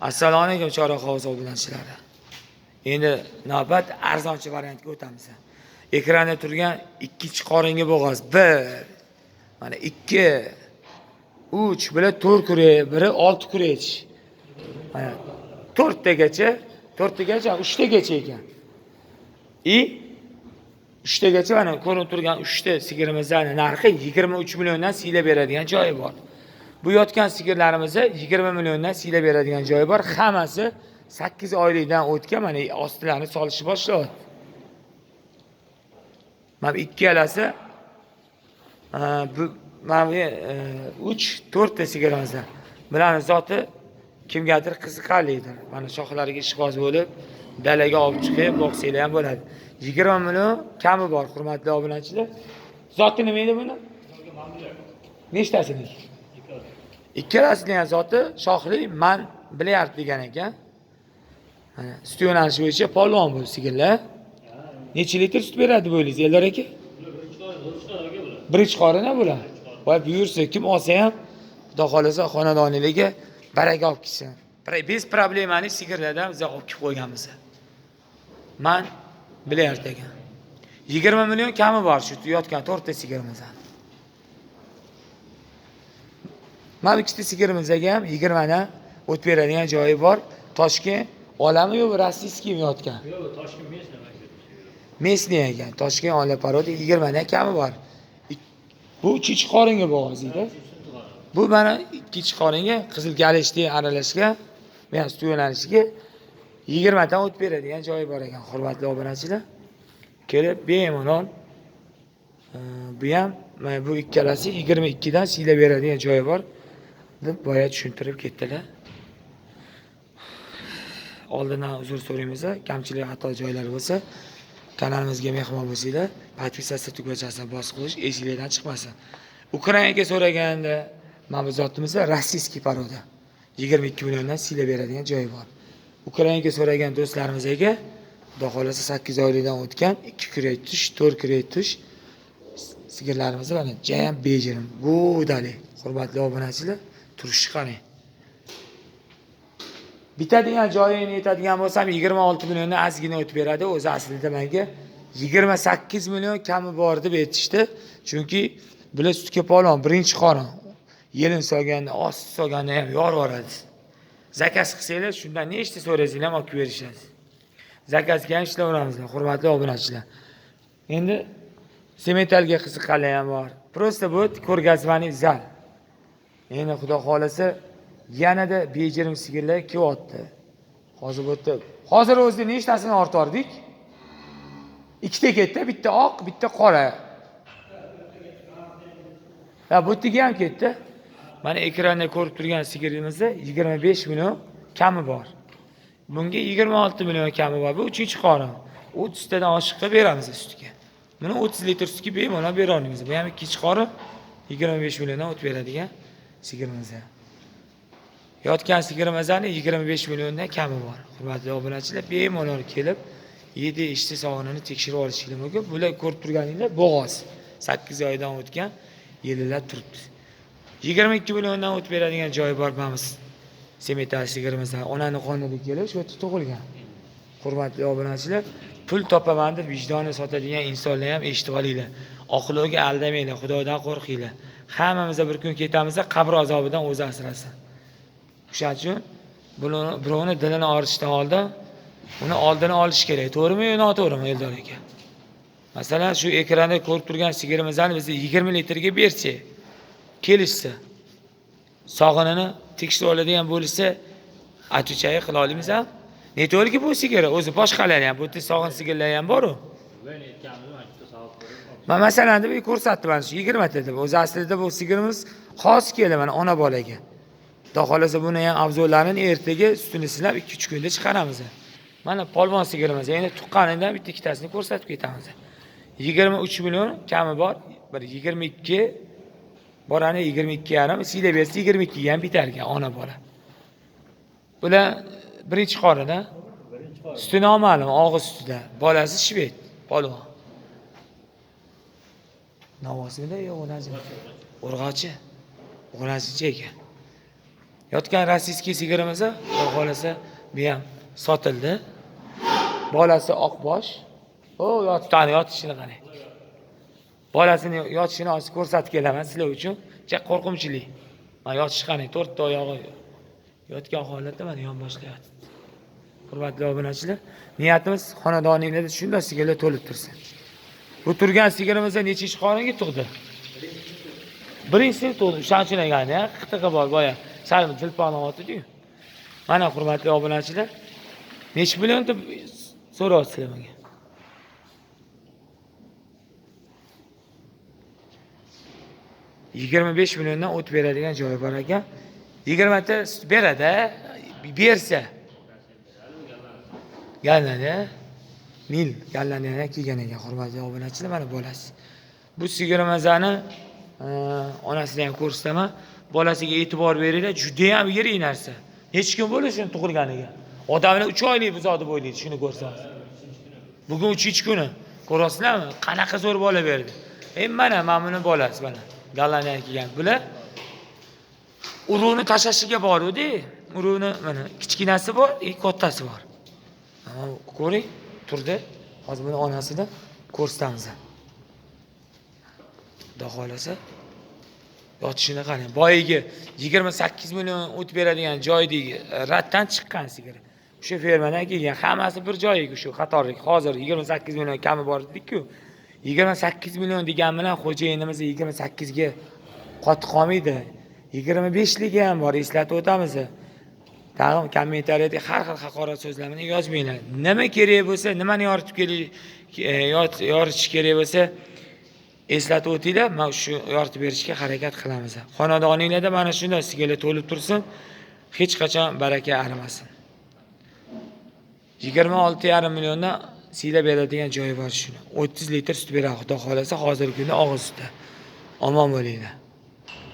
assalomu alaykum chorak hovuz obunachilari endi navbat arzonchi variantga o'tamiz. Ekranda turgan ikkinchi qoringa bo'g'oz. Bir mana ikki uch bular to'rt kurek biri olti kurech mana to'rttagacha to'rttagacha uchtagacha ekan. И uchtagacha mana ko'rinib turgan uchta sigirimizni narxi yigirma uch milliondan siylab beradigan joyi bor bu yotgan sigirlarimizni yigirma milliondan siylab beradigan joyi bor. Hammasi sakkiz oylikdan o'tgan mana ostilarini solishni boshlayapti mana bu ikkalasi e, mana bu e, uch to'rtta sigirimiz bularni zoti kimgadir qiziqarlidir. Mana shoxlariga ishqiboz bo'lib dalaga olib chiqib boqsanglar ham bo'ladi. Yigirma million kami bor hurmatli obunachilar. Zoti nima edi buni? Nechtasiniki ikkalasini ham zoti shohli man bilyard degan ekan. Mana sut yo'nalishi bo'yicha polvon bu sigirlar. Necha litr sut beradi bu o'ylaysiz eldor aka birinchi qorina bular? Voy buyursa kim olsa ham xudo xohlasa xonadoniylarga baraka olib kelsin biz problemani sigirlardan biz olib kelib qo'yganmiz. Man bilyard ekan yigirma million kami bor shu yotgan to'rtta sigirimizni mana ikkita sigirimizga ham yigirmadan o't beradigan joyi bor. Toshkent olami yo'q rossiyskiymi yotgan. Yo'q, maktab. местный ekan toshkent ola parodi yigirmadan kami bor. Bu uchinchi qoringa bo'g'oziyda bu mana ikkinchi qoringa qizil galishni aralashgan yo'nalishiga yigirmadan o't beradigan joyi bor ekan hurmatli obunachilar. Kelib bemalol e, bu ham mana bu ikkalasi yigirma ikkidan siylab beradigan joyi bor deb boya tushuntirib ketdilar. Oldindan uzr so'raymiz kamchilik xato joylari bo'lsa kanalimizga mehmon bo'lsanglar podpisatsiya tugmachasini bosib qo'yish esinglardan chiqmasin. Ukrainaga so'raganda mana bu zotimizda rossiyskiy paroda. Yigirma ikki milliondan siylab beradigan joyi bor. Ukrainaga so'ragan do'stlarimizga xudo xohlasa sakkiz oylikdan o'tgan ikki kurak tush to'rt kurak tush sigirlarimiz mana jayam bejirim go'dali hurmatli obunachilar. turishni qarang bitadigan joyini aytadigan bo'lsam yigirma olti milliondan ozgina o'tib beradi o'zi aslida menga yigirma sakkiz million kami bor deb aytishdi chunki bular sutga polvon birinchi qorin yelin solganda osti solganda ham yorvoradi zakaz qilsanglar shundan nechta so'rasanglar ham olib kelib berishadi zakazga ham ishlayveramiz hurmatli obunachilar endi sementalga qiziqqanlar ham bor просто bu ko'rgazmaniy zal Endi xudo xohlasa yanada bejirim sigirlar kelyapti hozir bu yerda hozir o'zida nechtasini ortordik ikkita ketdi bitta oq bitta qora. Ha bu yerdagi ham ketdi. Mana ekranda ko'rib turgan sigirimizda yigirma besh million kami bor. Bunga yigirma olti million kami bor bu uchinchi qorin o'ttiztadan oshiq qilib beramiz sutga buni o'ttiz litr sutga bemalol bera olamiz bu ham ikkinchi qorin yigirma besh milliondan o't beradigan. Sigirimiz yotgan sigirimizni yigirma besh milliondan kami bor. Hurmatli obunachilar bemalol kelib yedi ichdi sog'inini tekshirib olishinglar mumkin. Bular ko'rib turganinglar bo'g'oz. Sakkiz oydan o'tgan yililab turibdi. Yigirma ikki milliondan o'tib beradigan joyi bor mana bu sigirimizdan onani qonida kelib shu yerda tug'ilgan. Hurmatli obunachilar pul topaman deb vijdonni sotadigan insonlar ham eshitib olinglar. Oqlovga aldamanglar xudodan qo'rqinglar. Hammamiz bir kun ketamiz qabr azobidan o'zi asrasin. O'shaning uchun buni- birovni dilini og'ritishdan oldin uni oldini olish kerak. To'g'rimi yo noto'g'rimi eldor aka? Masalan shu ekranda ko'rib turgan sigirimizni biz yigirma litrga bersak kelishsa sog'inini tekshirib oladigan bo'lishsa отвечай qila olamiz a не bu sigir o'zi boshqalari ham bu yerda sog'in sigirlar ham boru. Man masalan deb ko'rsatdim mana shu yigirmata deb. O'zi aslida bu sigirimiz xos keldi mana ona bolaga. Xudo xohlasa buni ham avzollarini ertaga sutini silab ikki uch kunda chiqaramiz. Mana polvon sigirimiz endi tuqqanidan bitta ikkitasini ko'rsatib ketamiz. Yigirma uch million kami bor bir yigirma ikki bolani yigirma ikki yarim siylab bersa yigirma ikkiga ham bitar ekan ona bola. Bular birinchi qorin a Birinchi qor. suti noma'lum og'iz sutida. Bolasi shved polvon novvosimida yo o'rg'achi urg'ochi. Urg'ochichi ekan. Yotgan rossiyskiy sigirimiz xudo xohlasa bu ham sotildi. Bolasi oqbosh. O yotgan yotishini qarang bolasini yotishini hozir ko'rsatib kelaman sizlar uchun. Ja qo'rqinchli. Mana yotish qarang to'rtta oyog'i yotgan holatda mana yonboshda yotibdi. Hurmatli obunachilar niyatimiz xonadoninglarda shunday sigirlar to'lib tursin. Bu turgan sigirimizda nechinchi qoringa tug'di? Birinchisi tug'di. O'shaning uchun aytganda ya qitig'i bor boya sal dilpani otdiyu mana hurmatli obunachilar nechi million deb so'rayapsizlar menga? Yigirma besh milliondan o't beradigan joyi bor ekan yigirmata beradi bersa. Gallani nil gallani yana kiygan ekan hurmatli obunachilar mana bolasi. Bu sigirmazani e, onasini ham ko'rsataman. Bolasiga e'tibor beringlar judayam yirik narsa. Hech kun bo'ldi shuni tug'ilganiga. Odamlar uch oylik buzodi bo'ylaydi shuni ko'rsangiz bugun uchinchi kuni ko'ryapsizlarmi qanaqa zo'r bola berdi. E mana mana buni bolasi mana gallaniya kelgan. Bular urug'ni tashlashiga boruvdi. Urug'ni mana kichkinasi bor e, и kattasi bor. Ko'ring. Turdi. Hozir buni onasida ko'rsatamiz. Xudo xohlasa yotishini qarang boyagi yigirma sakkiz million o't beradigan joydagi raddan chiqqan sigir o'sha fermadan kelgan hammasi bir joyiga shu qatorlik. Hozir yigirma sakkiz million kami bor dedikku yigirma sakkiz million degan bilan xo'jayinimiz yigirma sakkizga qotib qolmaydi. Yigirma beshligi ham bor eslatib o'tamiz. Tag'in kommentariyada har xil haqorat so'zlarni yozmanglar. Nima kerak bo'lsa nimani yoritib kelish e, yoritish kerak bo'lsa eslatib o'tinglar. Man shu yoritib berishga harakat qilamiz. Xonadoninglarda mana shunday sigirlar to'lib tursin. Hech qachon baraka arimasin. Yigirma olti yarim milliondan siylab beradigan joyi bor shuni. O'ttiz litr sut beradi. Xudo xohlasa hozirgi kunda og'iz suti. Omon bo'linglar.